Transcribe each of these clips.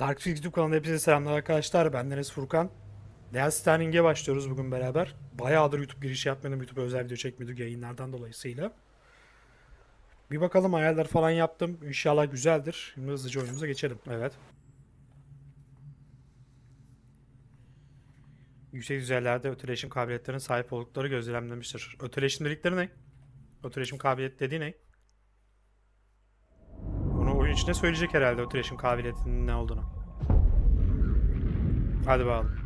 Dark Fix YouTube kanalına hepinize selamlar arkadaşlar. Ben Deniz Furkan. Death Stranding'e başlıyoruz bugün beraber. Bayağıdır YouTube girişi yapmıyordum. YouTube özel video çekmiyorduk yayınlardan dolayısıyla. Bir bakalım ayarlar falan yaptım. İnşallah güzeldir. Şimdi hızlıca oyunumuza geçelim. Evet. Yüksek düzeylerde ötüleşim kabiliyetlerine sahip oldukları gözlemlenmiştir. Ötüleşim dedikleri ne? Ötüleşim kabiliyet dediği ne? Oyun içinde söyleyecek herhalde ötüleşim kabiliyetinin ne olduğunu. Hadi bakalım.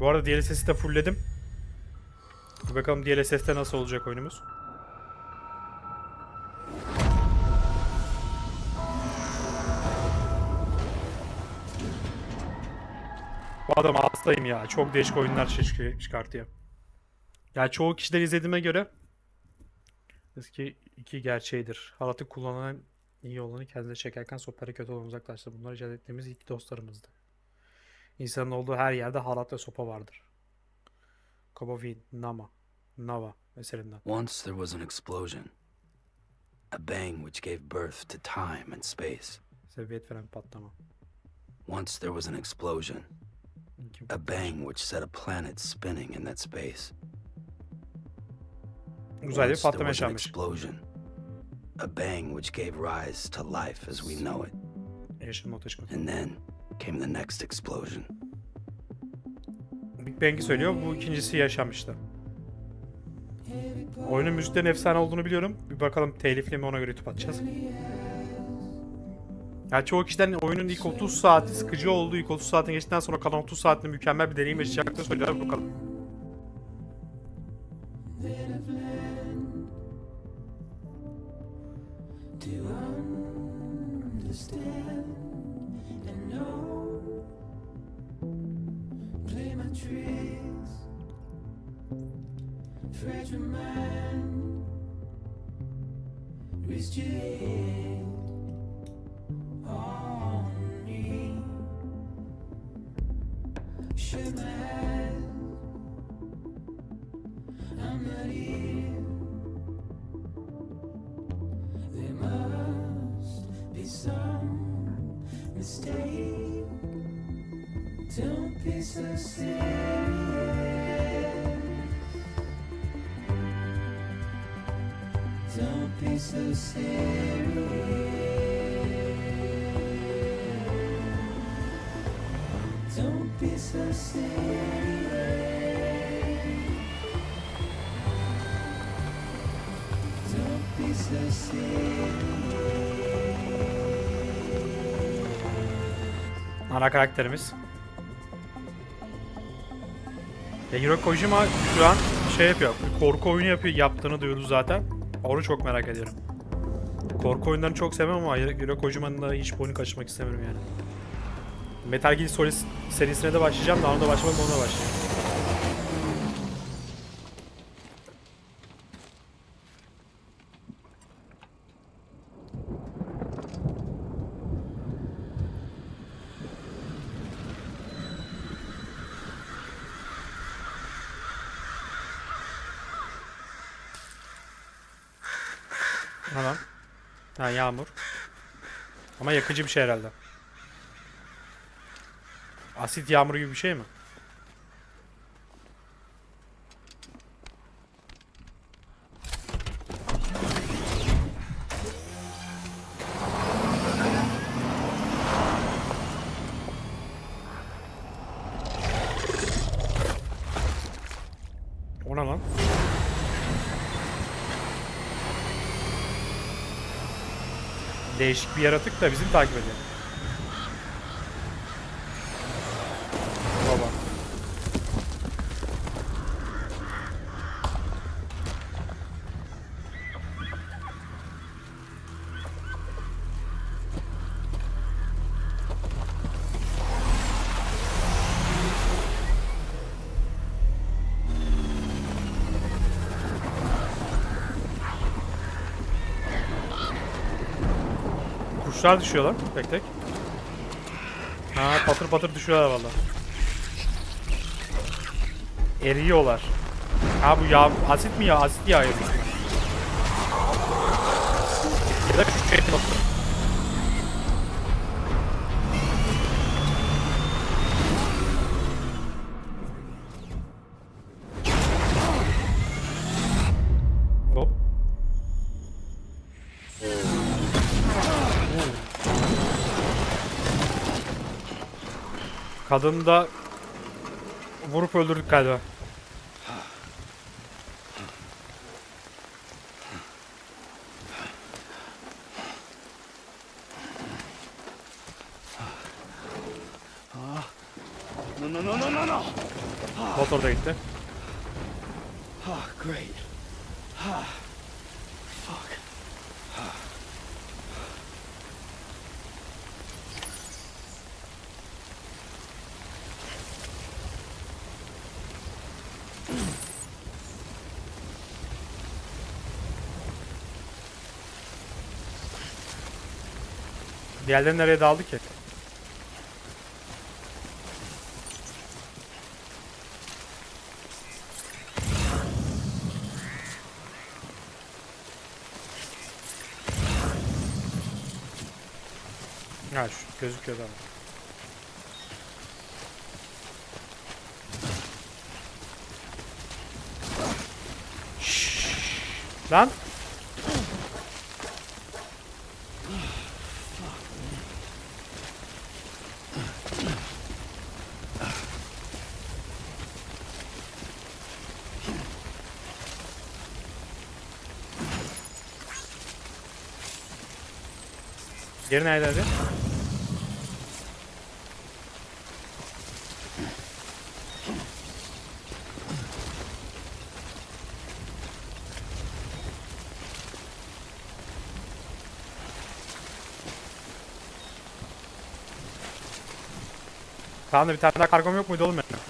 Bu arada DLSS'i de fullledim. Bakalım DLSS'te nasıl olacak oyunumuz. Adam hastayım ya. Çok değişik oyunlar çık- çıkartıyor. Ya çoğu kişiler izlediğime göre eski iki gerçeğidir. Halatı kullanan iyi olanı kendine çekerken sopayla kötü olan uzaklaştı. Bunlar icat ettiğimiz ilk dostlarımızdı. İnsanın olduğu her yerde halat ve sopa vardır. Kobovi, Nama, Nava eserinden. Once there was an explosion, a bang which gave birth to time and space. Sebebiyet veren patlama. Once there was an explosion, Kim- a bang which set a planet spinning in that space. Uzayda bir patlama yaşanmış. explosion, a bang which gave rise to life as we know it. Yaşam ortaya çıkması. And then came the next explosion. Big Bang'i söylüyor. Bu ikincisi yaşanmıştı. Oyunun müziklerin efsane olduğunu biliyorum. Bir bakalım telifli mi ona göre YouTube atacağız. Ya çoğu kişiden oyunun ilk 30 saati sıkıcı olduğu, ilk 30 saatin geçtikten sonra kalan 30 saatinde mükemmel bir deneyim yaşayacaklarını söylüyorlar. Bakalım. play my tricks. Don't be so serious. Ana karakterimiz. Ya Hiro Kojima şu an şey yapıyor. Korku oyunu yapıyor. Yaptığını duyurdu zaten. Onu çok merak ediyorum. Korku oyunlarını çok sevmem ama Hiro Kojima'nın da hiç boyunu kaçırmak istemiyorum yani. Metal Gear Solid serisine de başlayacağım da ona da başlamadım ona da başlayacağım. Hemen. Ha yağmur. Ama yakıcı bir şey herhalde. Asit yağmuru gibi bir şey mi? Değişik bir yaratık da bizim takip ediyor. Kuşlar düşüyorlar tek tek. Ha patır patır düşüyorlar valla. Eriyorlar. Ha bu yağ asit mi ya? Asit büyük ihtimal. Ya da şu şey. Kadını da vurup öldürdük galiba. No, no, no, no, no, no. Motor da gitti. Oh, great. Ah, Diğerleri nereye daldı ki? Ha şu gözüküyor tamam. Şşş. Lan Geri neredeydi? Tamam da bir tane daha kargom yok muydu oğlum benim?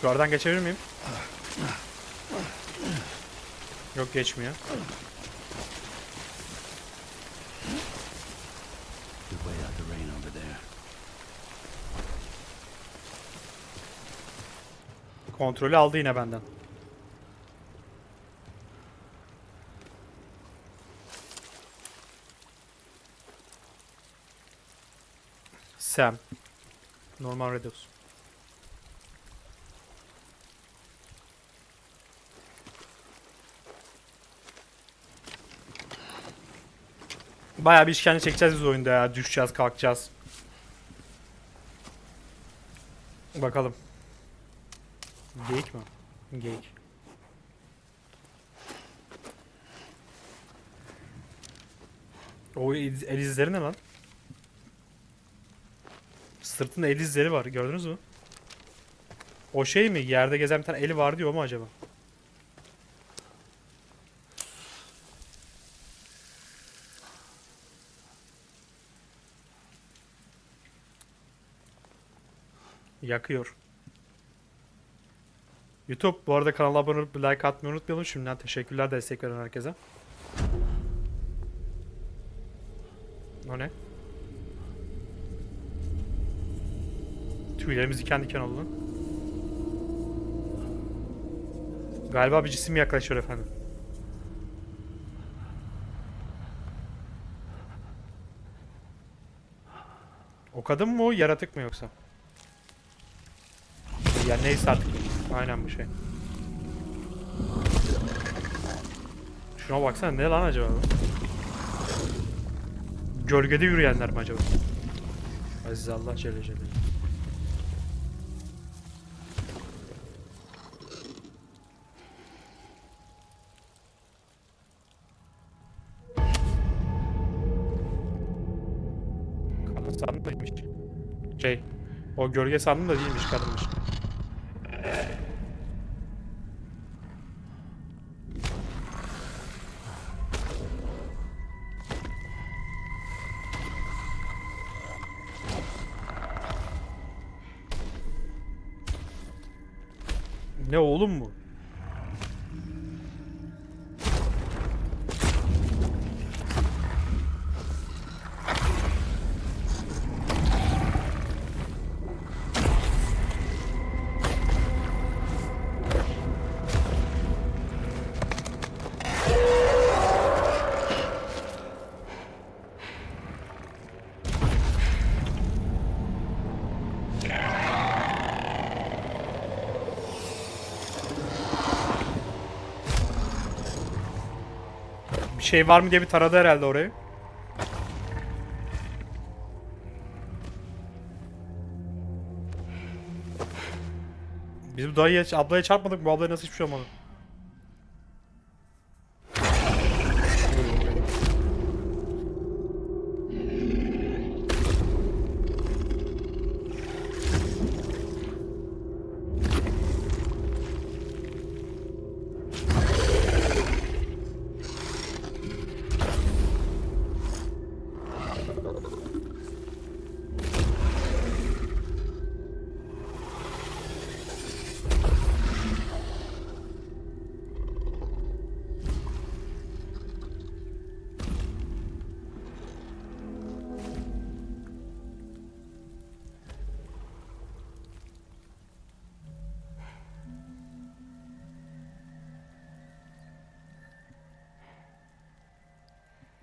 Şu aradan geçebilir miyim? Yok geçmiyor. Kontrolü aldı yine benden. Sam. Normal Redux. Bayağı bir işkence çekeceğiz biz oyunda ya. Düşeceğiz, kalkacağız. Bakalım. Geyik mi? Geyik. O el izleri ne lan? Sırtında el izleri var. Gördünüz mü? O şey mi? Yerde gezen bir tane eli var diyor mu acaba? Yakıyor. YouTube bu arada kanala abone olup like atmayı unutmayalım. Şimdiden teşekkürler destek veren herkese. O ne? Tüylerimiz diken diken oldu. Galiba bir cisim yaklaşıyor efendim. O kadın mı o yaratık mı yoksa? Ya neyse artık. Aynen bu şey. Şuna baksana ne lan acaba? Gölgede yürüyenler mi acaba? Aziz Allah Celle Celle. Kadın sandım. Şey, o gölge sandım da değilmiş kadınmış. Oğlum mu? Şey var mı diye bir taradı herhalde orayı. Biz bu dayıya, ablaya çarpmadık? Bu ablaya nasıl hiçbir şey olmadı?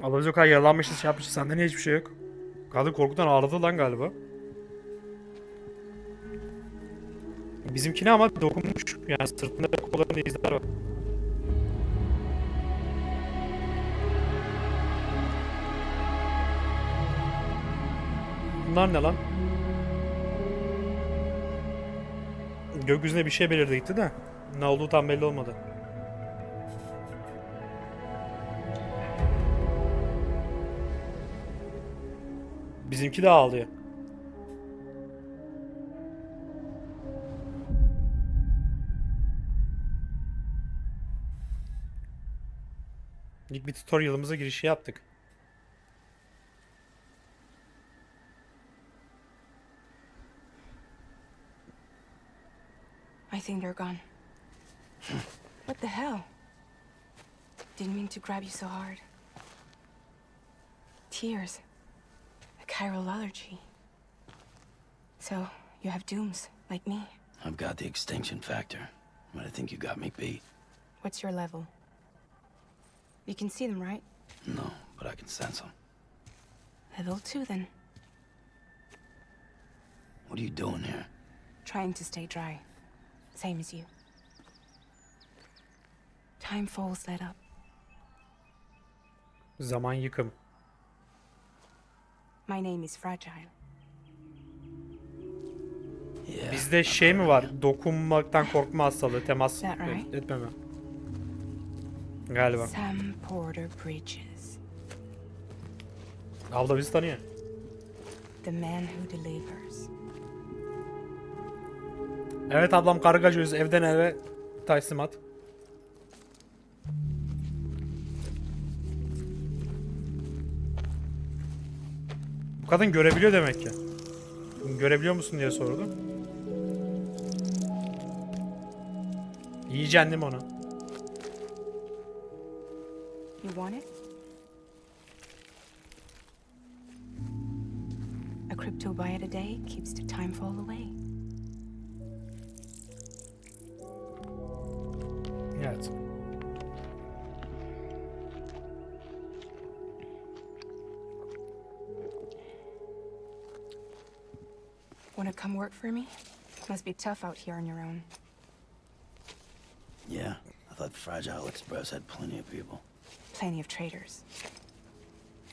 Kadar yaralanmışız şey yapmışız. Sende niye hiçbir şey yok? Kadın korkudan ağladı lan galiba. Bizimkine ama dokunmuş. Yani sırtında kollarında izler var. Bunlar ne lan? Gökyüzüne bir şey belirdi gitti de. Ne olduğu tam belli olmadı. Bizimki de ağlıyor. İlk bir tutorial'ımıza girişi yaptık. I think they're gone. what the hell? Didn't mean to grab you so hard. Tears. A chiral allergy. So, you have dooms, like me. I've got the extinction factor, but I think you got me beat. What's your level? You can see them, right? No, but I can sense them. Level 2, then. What are you doing here? Trying to stay dry. Same as you. Time falls let up. Zaman yıkım. My name is Fragile. Yeah. Bizde şey mi var? Dokunmaktan korkma hastalığı, temas That right? et- etmeme. Galiba. Sam Porter Bridges. Abla bizi tanıyor. The man who delivers. Evet ablam kargacıyız evden eve teslimat. Bu kadın görebiliyor demek ki. Görebiliyor musun diye sordu. Yiyeceksin değil mi onu? You want it? A crypto bite a day keeps the time fall away. Work for me? Must be tough out here on your own. Yeah, I thought Fragile Express had plenty of people. Plenty of traitors.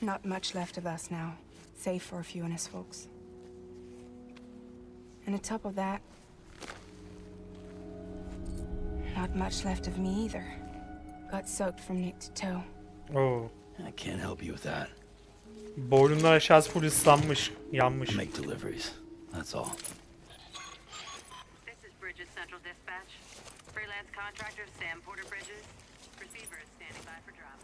Not much left of us now, save for a few honest folks. And on top of that, not much left of me either. Got soaked from neck to toe. Oh. I can't help you with that. Boynundan aşağısı full ıslanmış, yanmış. I make deliveries. That's all. This is Bridges Central Dispatch. Freelance contractor Sam Porter Bridges. Receiver is standing by for drop.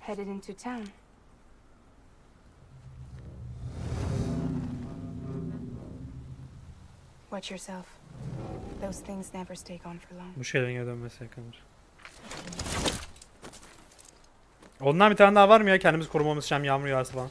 headed into town. Watch yourself. Those things never stay gone for long. Bu şeylerin geri dönmesi yakındır. Ondan bir tane daha var mı ya kendimizi korumamız için yağmur yağarsa falan.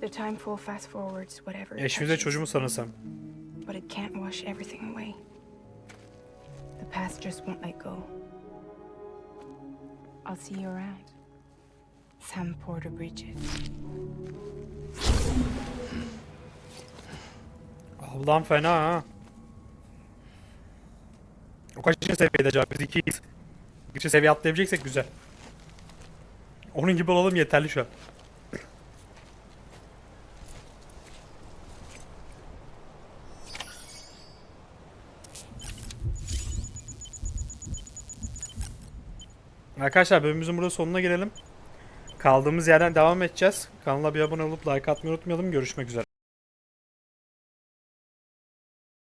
The time full fast forwards whatever. it Eşimize çocuğumu sanırsam. Wash everything away. The past just won't let go. I'll see you around. Sam Porter Bridges. Ablam fena ha. O kaçıncı seviyede acaba? Biz ikiyiz. Bir seviye atlayabileceksek güzel. Onun gibi olalım yeterli şu an. Arkadaşlar bölümümüzün burada sonuna gelelim. Kaldığımız yerden devam edeceğiz. Kanala bir abone olup like atmayı unutmayalım. Görüşmek üzere.